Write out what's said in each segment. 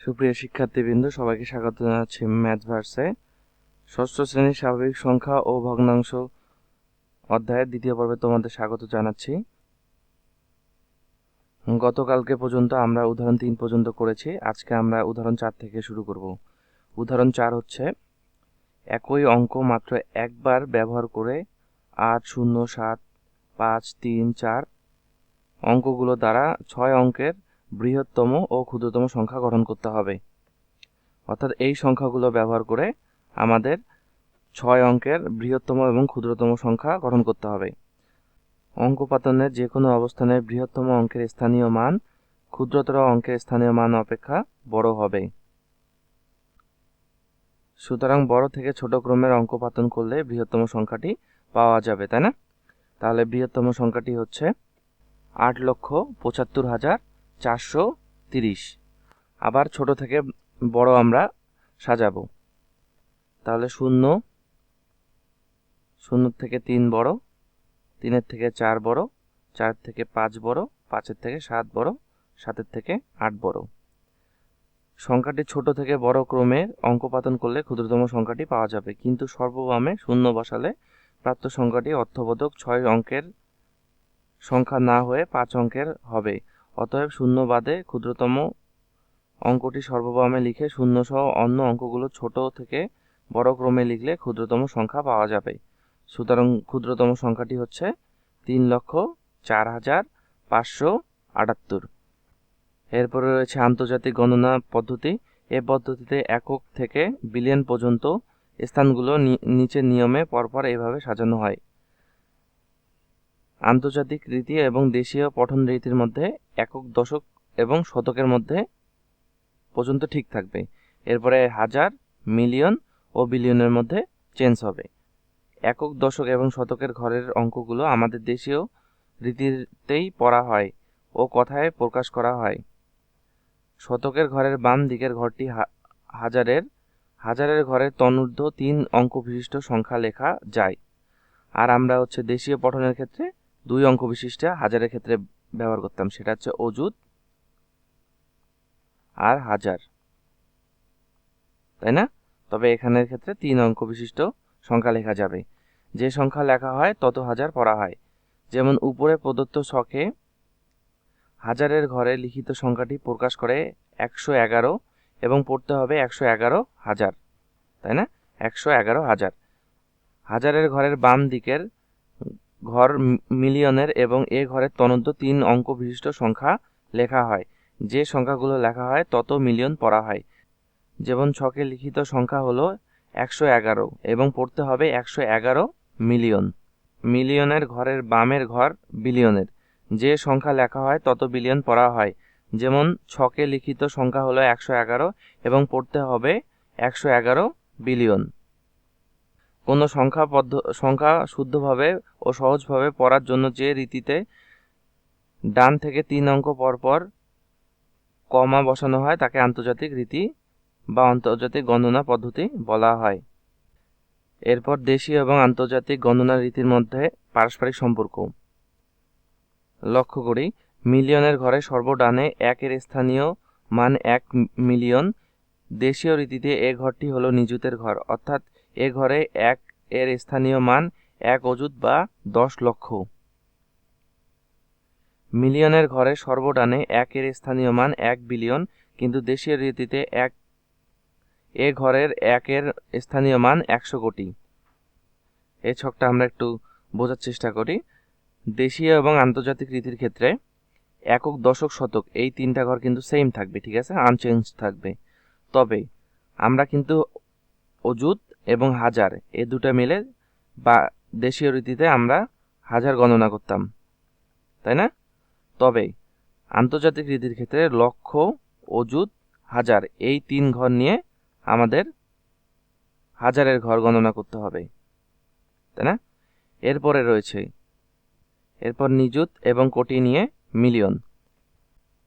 সুপ্রিয় শিক্ষার্থীবৃন্দ, সবাইকে স্বাগত জানাচ্ছি ম্যাথ ভার্সে। ষষ্ঠ শ্রেণির স্বাভাবিক সংখ্যা ও ভগ্নাংশ অধ্যায়ের দ্বিতীয় পর্বে তোমাদের স্বাগত জানাচ্ছি। গতকালকে পর্যন্ত আমরা উদাহরণ তিন পর্যন্ত করেছি। আজকে আমরা উদাহরণ চার থেকে শুরু করব। উদাহরণ চার হচ্ছে, একই অঙ্ক মাত্র একবার ব্যবহার করে আট, শূন্য, সাত, পাঁচ, তিন, চার অঙ্কগুলো দ্বারা ছয় অঙ্কের বৃহত্তম ও ক্ষুদ্রতম সংখ্যা গঠন করতে হবে। অর্থাৎ এই সংখ্যাগুলো ব্যবহার করে আমাদের ছয় অঙ্কের বৃহত্তম এবং ক্ষুদ্রতম সংখ্যা গঠন করতে হবে। অঙ্ক পাতনের যে কোনো অবস্থানে বৃহত্তম অঙ্কের স্থানীয় মান, ক্ষুদ্রতর অঙ্কের স্থানীয় মান অপেক্ষা বড় হবে। সুতরাং বড় থেকে ছোট ক্রমের অঙ্ক পাতন করলে বৃহত্তম সংখ্যাটি পাওয়া যাবে, তাই না? তাহলে বৃহত্তম সংখ্যাটি হচ্ছে আট লক্ষ পঁচাত্তর হাজার চারশো তিরিশ। আবার ছোট থেকে বড় আমরা সাজাবো। তাহলে শূন্য শূন্য থেকে তিন বড়, তিনের থেকে চার বড়, চার থেকে পাঁচ বড়, পাঁচের থেকে সাত বড়, সাতের থেকে আট বড়। সংখ্যাটি ছোট থেকে বড় ক্রমে অঙ্কপাতন করলে ক্ষুদ্রতম সংখ্যাটি পাওয়া যাবে। কিন্তু সর্ববামে শূন্য বসালে প্রাপ্ত সংখ্যাটি অর্থবোধক ছয় অঙ্কের সংখ্যা না হয়ে পাঁচ অঙ্কের হবে। অতএব শূন্য বাদে ক্ষুদ্রতম অঙ্কটি সর্ববামে লিখে শূন্য সহ অন্য অঙ্কগুলো ছোট থেকে বড় ক্রমে লিখলে ক্ষুদ্রতম সংখ্যা পাওয়া যাবে। সুতরাং ক্ষুদ্রতম সংখ্যাটি হচ্ছে তিন লক্ষ চার হাজার পাঁচশো আটাত্তর। এরপরে রয়েছে আন্তর্জাতিক গণনা পদ্ধতি। এ পদ্ধতিতে একক থেকে বিলিয়ন পর্যন্ত স্থানগুলো নিচের নিয়মে পরপর এভাবে সাজানো হয়। আন্তর্জাতিক রীতি এবং দেশীয় পঠন রীতির মধ্যে একক দশক এবং শতকের মধ্যে পর্যন্ত ঠিক থাকবে। এরপরে হাজার, মিলিয়ন ও বিলিয়নের মধ্যে চেঞ্জ হবে। একক দশক এবং শতকের ঘরের অঙ্কগুলো আমাদের দেশীয় রীতিতেই পড়া হয় ও কথায় প্রকাশ করা হয়। শতকের ঘরের বাম দিকের ঘরটি হাজারের হাজারের ঘরের তনুর্ধ তিন অঙ্ক বিশিষ্ট সংখ্যা লেখা যায়। আর আমরা হচ্ছে দেশীয় পঠনের ক্ষেত্রে দুই অঙ্ক বিশিষ্ট হাজারের ক্ষেত্রে ব্যবহার করতাম, সেটা হচ্ছে অজুত আর হাজার। তাই না? তবে এখানের ক্ষেত্রে তিন অঙ্ক বিশিষ্ট সংখ্যা লেখা যাবে। যে সংখ্যা লেখা হয়, তত হাজার পড়া হয়। যেমন উপরে প্রদত্ত শখে হাজারের ঘরে লিখিত সংখ্যাটি প্রকাশ করে একশো এগারো এবং পড়তে হবে একশো এগারো হাজার। তাই না? একশো এগারো হাজার। হাজারের ঘরের বাম দিকের ঘর মিলিয়নের এবং এ ঘরের তনন্ত তিন অঙ্ক বিশিষ্ট সংখ্যা লেখা হয়। যে সংখ্যাগুলো লেখা হয়, তত মিলিয়ন পড়া হয়। যেমন ছকে লিখিত সংখ্যা হলো একশো এগারো এবং পড়তে হবে একশো এগারো মিলিয়ন। মিলিয়নের ঘরের বামের ঘর বিলিয়নের। যে সংখ্যা লেখা হয়, তত বিলিয়ন পড়া হয়। যেমন ছকে লিখিত সংখ্যা হলো একশো এগারো এবং পড়তে হবে একশো এগারো বিলিয়ন। কোনো সংখ্যা পদ্ধ, সংখ্যা শুদ্ধভাবে ও সহজভাবে পড়ার জন্য যে রীতিতে ডান থেকে তিন অঙ্ক পরপর কমা বসানো হয়, তাকে আন্তর্জাতিক রীতি বা আন্তর্জাতিক গণনা পদ্ধতি বলা হয়। এরপর দেশীয় এবং আন্তর্জাতিক গণনা রীতির মধ্যে পারস্পরিক সম্পর্ক। লক্ষ্য করি, মিলিয়নের ঘরে সর্বডানে একের স্থানীয় মান এক মিলিয়ন। দেশীয় রীতিতে এ ঘরটি হলো নিযুতের ঘর, অর্থাৎ এ ঘরে এক এর স্থানীয় মান এক অযুত বা দশ লক্ষ। মিলিয়নের ঘরে সর্বডানে একের স্থানীয় মান এক বিলিয়ন, কিন্তু দেশীয় রীতিতে এক, এ ঘরের একের স্থানীয় মান একশো কোটি। এই ছকটা আমরা একটু বোঝার চেষ্টা করি। দেশীয় এবং আন্তর্জাতিক রীতির ক্ষেত্রে একক, দশক, শতক, এই তিনটা ঘর কিন্তু সেম থাকবে, ঠিক আছে? আনচেঞ্জ থাকবে। তবে আমরা কিন্তু অজুত এবং হাজার। এ দুটো মিলে বা দেশীয় রীতিতে আমরা হাজার গণনা করতাম। তাই না? তবে আন্তর্জাতিক রীতির ক্ষেত্রে লক্ষ অজুত হাজার এই তিন ঘর নিয়ে আমাদের হাজারের ঘর গণনা করতে হবে। তাই না? এরপরে রয়েছে, এরপর নিযুত এবং কোটি নিয়ে মিলিয়ন।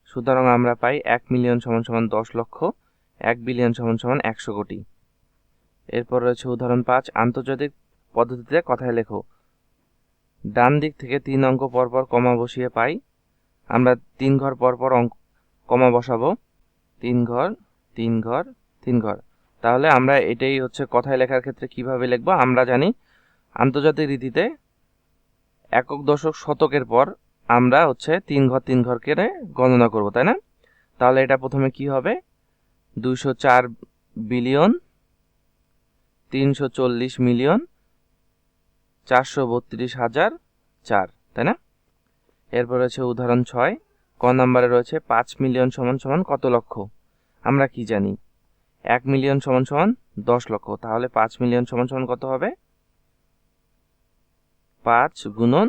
সুতরাং আমরা পাই এক মিলিয়ন সমান সমান দশ লক্ষ, এক বিলিয়ন সমান সমান একশো কোটি। এরপর রয়েছে উদাহরণ পাঁচ, আন্তর্জাতিক পদ্ধতিতে কথায় লেখো। ডান দিক থেকে তিন অঙ্ক পরপর কমা বসিয়ে পাই। আমরা তিন ঘর পরপর অঙ্ক কমা বসাবো। তিন ঘর তিন ঘর তিন ঘর। তাহলে আমরা এটাই হচ্ছে কথায় লেখার ক্ষেত্রে কীভাবে লিখব? আমরা জানি আন্তর্জাতিক রীতিতে একক দশক শতকের পর আমরা হচ্ছে তিন ঘর তিন ঘর করে গণনা করব, তাই না? তাহলে এটা প্রথমে কি হবে? দুইশো চার বিলিয়ন তিনশো চল্লিশ মিলিয়ন চারশো বত্রিশ হাজার চার, তাই না? এরপর রয়েছে উদাহরণ ছয়, ক নাম্বারে রয়েছে পাঁচ মিলিয়ন সমান সমান কত লক্ষ? আমরা কি জানি? এক মিলিয়ন সমান সমান দশ লক্ষ, তাহলে পাঁচ মিলিয়ন সমান সমান কত হবে? পাঁচ গুণন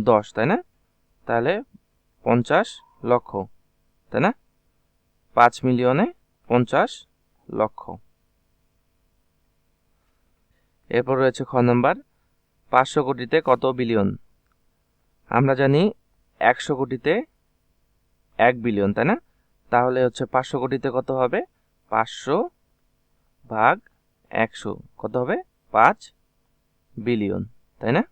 দশ, তাই না? তাহলে পঞ্চাশ লক্ষ, তাই না? পাঁচ মিলিয়নে পঞ্চাশ লক্ষ। এরপর রয়েছে খ নম্বর, পাঁচশো কোটিতে কত বিলিয়ন? আমরা জানি একশো কোটিতে এক বিলিয়ন, তাই না? তাহলে হচ্ছে পাঁচশো কোটিতে কত হবে? পাঁচশো ভাগ একশো, কত হবে? পাঁচ বিলিয়ন, তাই না?